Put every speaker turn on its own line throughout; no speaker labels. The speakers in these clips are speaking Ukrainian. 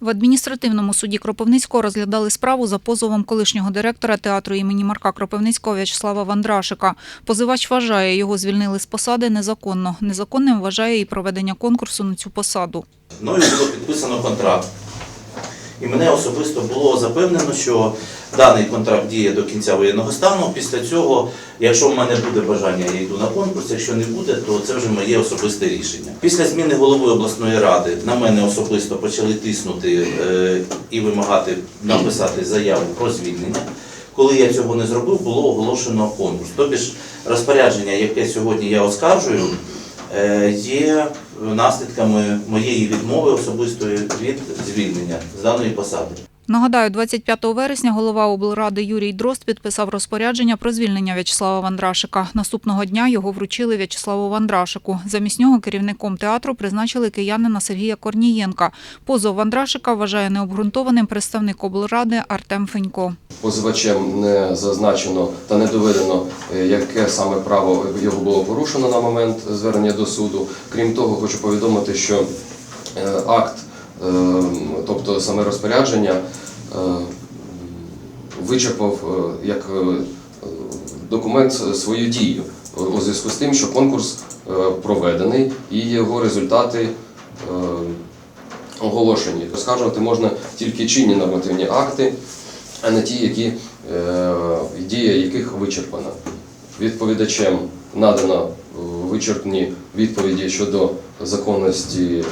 В адміністративному суді Кропивницького розглядали справу за позовом колишнього директора театру імені Марка Кропивницького В'ячеслава Вандрашика. Позивач вважає, його звільнили з посади незаконно. Незаконним вважає і проведення конкурсу на цю посаду.
Мною було підписано контракт. І мене особисто було запевнено, що даний контракт діє до кінця воєнного стану. Після цього, якщо в мене буде бажання, я йду на конкурс. Якщо не буде, то це вже моє особисте рішення. Після зміни голови обласної ради на мене особисто почали тиснути е, і вимагати написати заяву про звільнення. Коли я цього не зробив, було оголошено конкурс. Тобі ж розпорядження, яке сьогодні я оскаржую, є наслідками моєї відмови особистої від звільнення з даної посади.
Нагадаю, 25 вересня голова облради Юрій Дрозд підписав розпорядження про звільнення В'ячеслава Вандрашика. Наступного дня його вручили В'ячеславу Вандрашику. Замість нього керівником театру призначили киянина Сергія Корнієнка. Позов Вандрашика вважає необґрунтованим представник облради Артем Фенько.
Позивачем не зазначено та не доведено, е, яке саме право його було порушено на момент звернення до суду. Крім того, хочу повідомити, що е, акт, тобто саме розпорядження, е, вичерпав е, як е, документ свою дію у зв'язку з тим, що конкурс проведений і його результати оголошені. Оскаржувати можна тільки чинні нормативні акти, а не ті, які дія яких вичерпана. Відповідачем надано вичерпні відповіді щодо законності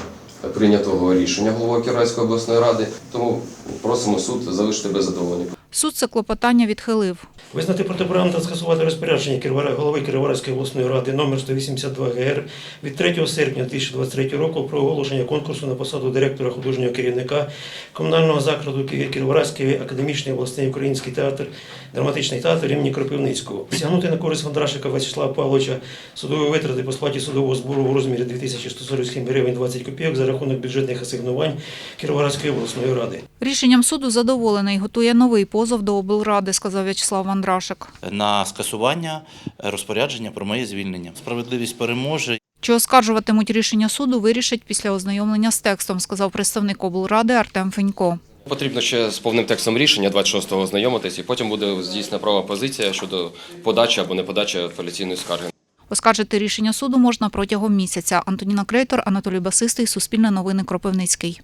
прийнятого рішення голови Кіровоградської обласної ради. Тому просимо суд залишити без задоволення.
Суд це клопотання відхилив.
Визнати протиправним та скасувати розпорядження голови Кіровоградської обласної ради номер 182 ГР від 3 серпня 2023 року про оголошення конкурсу на посаду директора художнього керівника комунального закладу Ки- Кіровоградський академічний обласний український театр, драматичний театр імені Кропивницького. Стягнути на користь Вандрашика Вячеслава Павловича судові витрати по сплаті судового збору у розмірі 2147 гривень 20 копійок за рахунок бюджетних асигнувань Кіровоградської обласної ради.
Рішенням суду задоволений, готує новий позов до облради, сказав В'ячеслав Вандрашик.
На скасування розпорядження про моє звільнення. Справедливість переможе.
Чи оскаржуватимуть рішення суду, вирішать після ознайомлення з текстом, сказав представник облради Артем Фенько.
Потрібно ще з повним текстом рішення 26-го ознайомитись, і потім буде здійснена права позиція щодо подачі або не подачі апеляційної скарги.
Оскаржити рішення суду можна протягом місяця. Антоніна Крейтор, Анатолій Басистий, Суспільне новини Кропивницький.